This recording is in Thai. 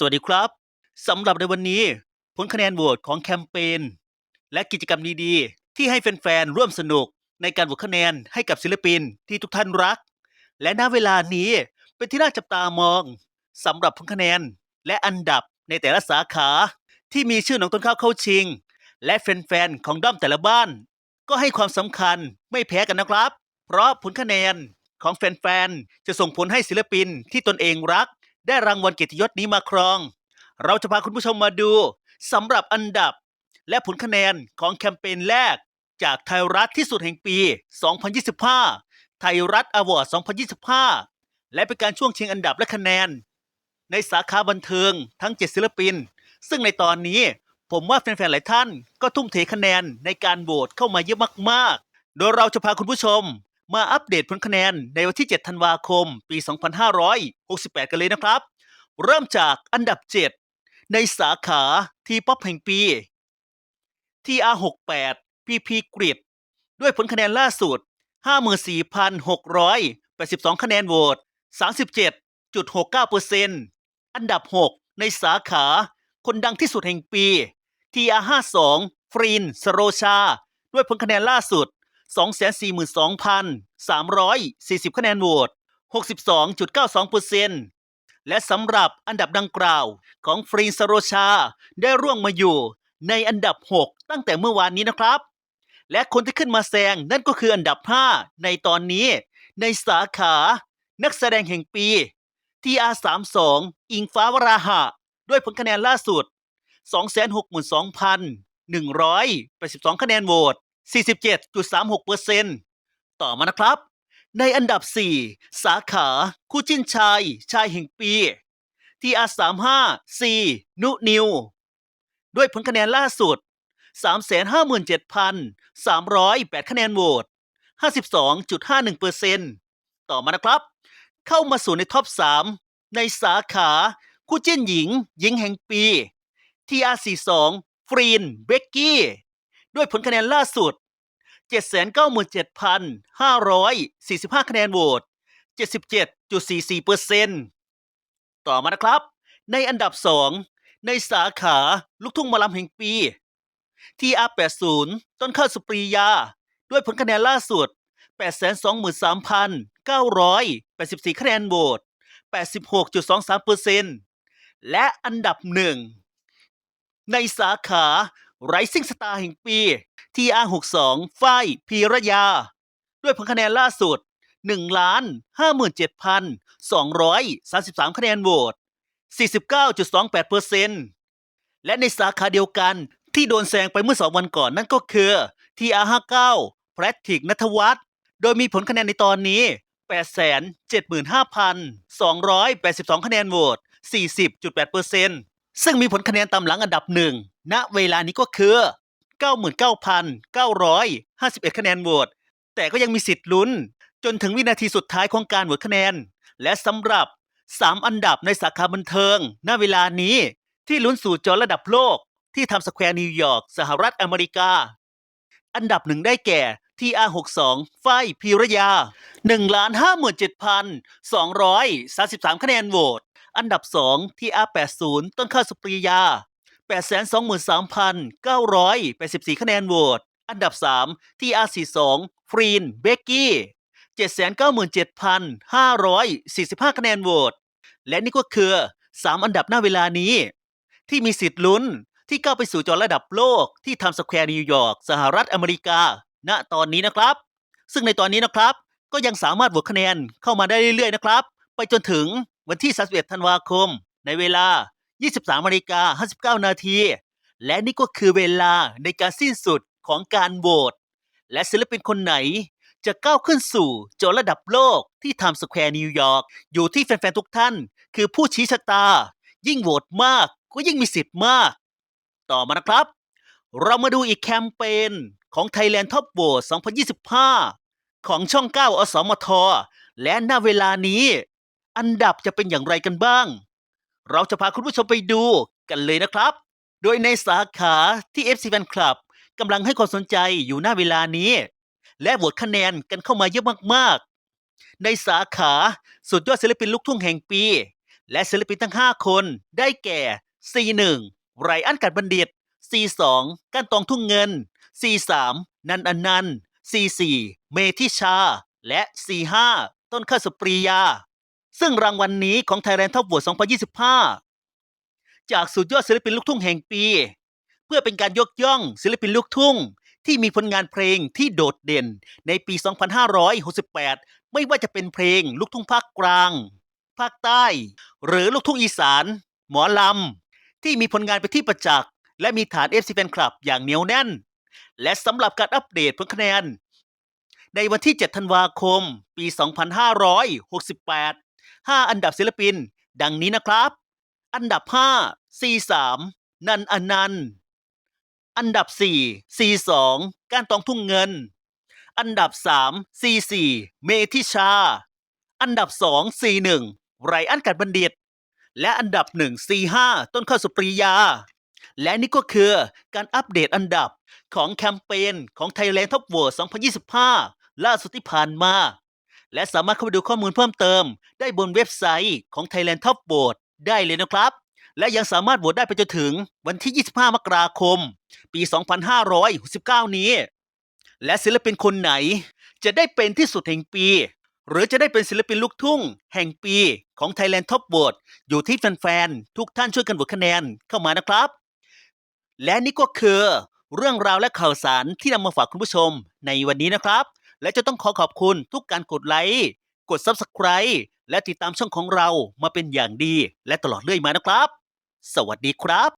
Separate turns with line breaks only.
สวัสดีครับสำหรับในวันนี้ ผลคะแนนโหวตของแคมเปญและกิจกรรมดีๆ ที่ให้แฟนๆ ร่วมสนุกในการโหวตคะแนนให้กับศิลปินที่ทุกท่านรัก และณเวลานี้เป็นที่น่าจับตามองสำหรับผลคะแนนและอันดับในแต่ละสาขา ที่มีชื่อน้องต้นข้าวเข้าชิง และแฟนๆ ของด้อมแต่ละบ้าน ก็ให้ความสำคัญไม่แพ้กันนะครับ เพราะผลคะแนนของแฟนๆ จะส่งผลให้ศิลปินที่ตนเองรัก ได้รางวัลเกียรติยศนี้มาครอง เราจะพาคุณผู้ชมมาดูสำหรับอันดับ และผลคะแนนของแคมเปญแรก จากไทยรัฐที่สุดแห่งปี 2025 ไทยรัฐอวอร์ด 2025 และเป็นการช่วงชิงอันดับและคะแนน ในสาขาบันเทิงทั้ง 7 ศิลปิน ซึ่งในตอนนี้ผมว่าแฟนๆ หลายท่านก็ทุ่มเทคะแนนในการโหวตเข้ามาเยอะมากๆ โดยเราจะพาคุณผู้ชม มาอัปเดตผลคะแนนในวันที่ 7 ธันวาคม ปี 2568 กันเลยนะครับ เริ่มจากอันดับ 7 ในสาขาทีป๊อปแห่งปี TR68 PP Grid ด้วยผลคะแนนล่าสุด 54,682 คะแนนโหวต 37.69%อันดับ 6 ในสาขาคนดังที่สุดแห่งปี TR52 ฟรีนสโรชา ด้วยผลคะแนนล่าสุด 242,340 คะแนนโหวต 62.92%และสำหรับอันดับดังกล่าวของฟรีนสโรชาได้ร่วงมาอยู่ในอันดับ 6 ตั้งแต่เมื่อวานนี้นะครับ และคนที่ขึ้นมาแซงนั่นก็คืออันดับ 5 ในตอนนี้ ในสาขา นักแสดงแห่งปี TR32 อิงฟ้าวราหะ ด้วยผลคะแนนล่าสุด 262,182 คะแนนโหวต 47.36%ต่อมานะครับ ในอันดับ 4 สาขา คู่จิ้นชาย ชายแห่งปี TR35 C นุนิว ด้วยผลคะแนนล่าสุด 357,308 คะแนนโหวต 52.51%ต่อมานะครับ เข้ามาสู่ในท็อป 3 ในสาขาคู่จิ้นหญิง หญิงแห่งปี TR42 ฟรีนเบกกี้ ด้วยผลคะแนนล่าสุด 797,545 คะแนนโหวต 77.44%ต่อมานะครับ ในอันดับ 2 ในสาขาลูกทุ่งมอลำแห่งปี TR80 ต้นข้าวสุปรียา ด้วยผลคะแนนล่าสุด 823,984 คะแนนโหวต 86.23%และอันดับหนึ่งในสาขา Rising Star แห่งปี TR62 ฝ้ายพีระยา ด้วยผลคะแนนล่าสุด1,57,233 คะแนนโหวต 49.28%และในสาขาเดียวกันที่โดนแซงไปเมื่อสองวันก่อนนั่นก็คือ TR59 แพทริกนัทวัฒน์โดยมีผลคะแนนในตอนนี้ 875,282 คะแนนโหวต 40.8%ซึ่งมีผลคะแนนตามหลังอันดับหนึ่ง ณเวลานี้ก็คือ 99,951 คะแนนโหวตแต่ก็ยังมีสิทธิ์ลุ้น จนถึงวินาทีสุดท้ายของการโหวตคะแนน และสำหรับ 3 อันดับในสาขาบันเทิง ณเวลานี้ที่ลุ้นสู่จอระดับโลก ที่ทำสแควร์นิวยอร์กสหรัฐอเมริกา อันดับหนึ่งได้แก่ TR62 ฝ้ายพีรยา157,233คะแนนโหวต อันดับ2 TR80 ต้นข้าวสุปรียา 823,984 คะแนนโหวต อันดับ 3 TR42 ฟรีน เบกกี้ 797,545 คะแนนโหวต และนี่ก็คือ 3 อันดับหน้าเวลานี้ ที่มีสิทธิ์ลุ้นที่ก้าวไปสู่จอระดับโลกที่ทำสแควร์นิวยอร์กสหรัฐอเมริกา ณตอนนี้นะครับ ซึ่งในตอนนี้นะครับ ก็ยังสามารถโหวตคะแนนเข้ามาได้เรื่อยๆนะครับ ไปจนถึงวันที่ 31 ธันวาคม ในเวลา 23นาฬิกา59 นาที และนี่ก็คือเวลาในการสิ้นสุดของการโหวต และศิลปินคนไหนจะก้าวขึ้นสู่จอระดับโลกที่ทำสแควร์นิวยอร์ก อยู่ที่แฟนๆทุกท่าน คือผู้ชี้ชะตา ยิ่งโหวตมากก็ยิ่งมีสิทธิ์มาก ต่อมานะครับ เรามาดูอีกแคมเปญของ Thailand Top Vote 2025 ของช่อง 9 อสมท และณเวลานี้ อันดับจะเป็นอย่างไรกันบ้าง เราจะพาคุณผู้ชมไปดูกันเลยนะครับ โดยในสาขาที่ FC Fan Club กำลังให้ความสนใจอยู่หน้าเวลานี้ และโหวตคะแนนกันเข้ามาเยอะมากๆ ในสาขาสุดยอดศิลปินลูกทุ่งแห่งปี และศิลปินทั้ง 5 คนได้แก่ C1 ไรอันกัดบัณฑิต C2 ก้านตองทุ่งเงิน C3 นันอนันต์ C4 เมธิชา และ C5 ต้นข้าวสุปรียา ซึ่งรางวัลนนี้ของ Thailand Top Vote 2025 จากสุดยอดศิลปินลูกทุ่งแห่งปี เพื่อเป็นการยกย่องศิลปินลูกทุ่ง ที่มีผลงานเพลงที่โดดเด่นในปี 2568 ไม่ว่าจะเป็นเพลงลูกทุ่งภาคกลาง ภาคใต้ หรือลูกทุ่งอีสาน หมอลำ ที่มีผลงานเป็นที่ประจักษ์และมีฐาน FC แฟนคลับอย่างเหนียวแน่น และสำหรับการอัปเดตผลคะแนน ในวันที่ 7 ธันวาคม ปี 2568 5 อันดับศิลปิน ดังนี้นะครับ อันดับ 5 C3 นันอนันต์ อันดับ 4 C2 กานตองทุ่งเงิน อันดับ 3 C4 เมธิชา อันดับ 2 C1 ไรอันกัดบัณฑิต และอันดับ 1 C5 ต้นข้าวสุปรียา และนี่ก็คือการอัปเดตอันดับของแคมเปญของ Thailand Top Vote 2025 ล่าสุดที่ผ่านมา และสามารถเข้าไปดูข้อมูลเพิ่มเติม ได้บนเว็บไซต์ของ Thailand Top Vote ได้เลยนะครับ และยังสามารถโหวตได้ไปจนถึงวันที่ 25 มกราคม ปี 2569 นี้ และศิลปินคนไหน จะได้เป็นที่สุดแห่งปี หรือจะได้เป็นศิลปินลูกทุ่ง แห่งปีของ Thailand Top Vote อยู่ที่แฟนๆ ทุกท่านช่วยกันโหวตคะแนนเข้ามานะครับ และนี่ก็คือเรื่องราวและข่าวสารที่นำมาฝากคุณผู้ชมในวันนี้นะครับ และจะต้องขอขอบคุณทุกการกดไลค์ กด Subscribe และติดตามช่องของเรามาเป็นอย่างดี และตลอดเรื่อยมานะครับ สวัสดีครับ